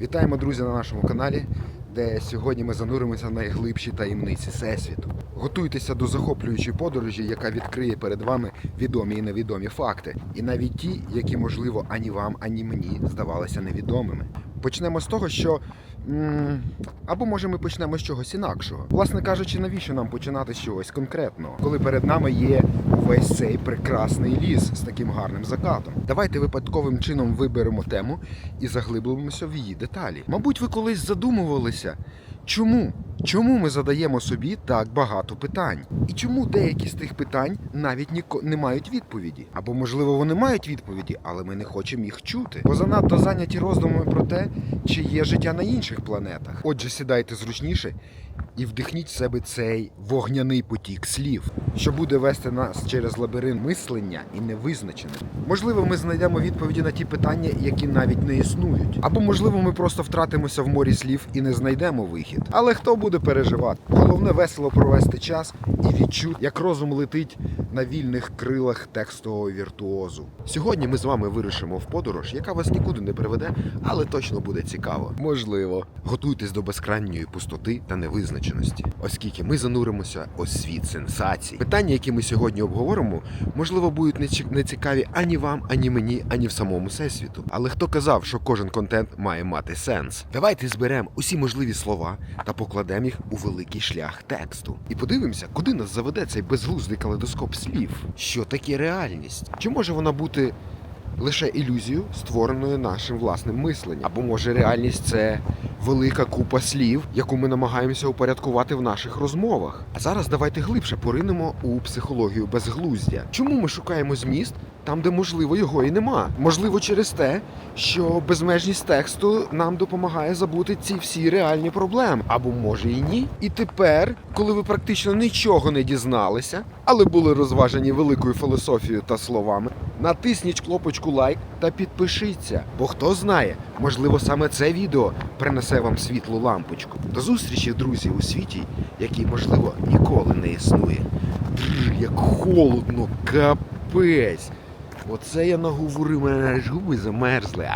Вітаємо, друзі, на нашому каналі, де сьогодні ми зануримося в найглибші таємниці Всесвіту. Готуйтеся до захоплюючої подорожі, яка відкриє перед вами відомі і невідомі факти, і навіть ті, які, можливо, ані вам, ані мені здавалися невідомими. Почнемо з того, що. Або може ми почнемо з чогось інакшого. Власне кажучи, навіщо нам починати з чогось конкретного, коли перед нами є весь цей прекрасний ліс з таким гарним закатом. Давайте випадковим чином виберемо тему і заглиблимося в її деталі. Мабуть, ви колись задумувалися, чому? Чому ми задаємо собі так багато питань? І чому деякі з тих питань навіть ніко не мають відповіді? Або можливо вони мають відповіді, але ми не хочемо їх чути, бо занадто зайняті роздумами про те, чи є життя на інших планетах. Отже, сідайте зручніше і вдихніть в себе цей вогняний потік слів, що буде вести нас через лабіринт мислення і невизначене. Можливо, ми знайдемо відповіді на ті питання, які навіть не існують. Або можливо, ми просто втратимося в морі слів і не знайдемо вихід. Але хто буде переживати? Головне весело провести час і відчути, як розум летить на вільних крилах текстового віртуозу. Сьогодні ми з вами вирушимо в подорож, яка вас нікуди не приведе, але точно буде цікаво. Можливо, готуйтесь до безкрайньої пустоти та невизначеності, оскільки ми зануримося у світ сенсацій. Питання, які ми сьогодні обговоримо, можливо, будуть не не цікаві ані вам, ані мені, ані в самому всесвіту. Але хто казав, що кожен контент має мати сенс? Давайте зберемо усі можливі слова та покладемо їх у великий шлях тексту. І подивимося, куди нас заведе цей безглуздий калейдоскоп слів. Що таке реальність? Чи може вона бути лише ілюзією, створеною нашим власним мисленням? Або може реальність це велика купа слів, яку ми намагаємося упорядкувати в наших розмовах? А зараз давайте глибше поринемо у психологію безглуздя. Чому ми шукаємо зміст там, де можливо його і нема? Можливо, через те, що безмежність тексту нам допомагає забути ці всі реальні проблеми, або може і ні. І тепер, коли ви практично нічого не дізналися, але були розважені великою філософією та словами, натисніть кнопочку лайк та підпишіться. Бо хто знає, можливо, саме це відео принесе вам світлу лампочку. До зустрічі, друзі, у світі, який, можливо, ніколи не існує. Бррр, як холодно, капець. Оце я наговорив, мене аж губи замерзли.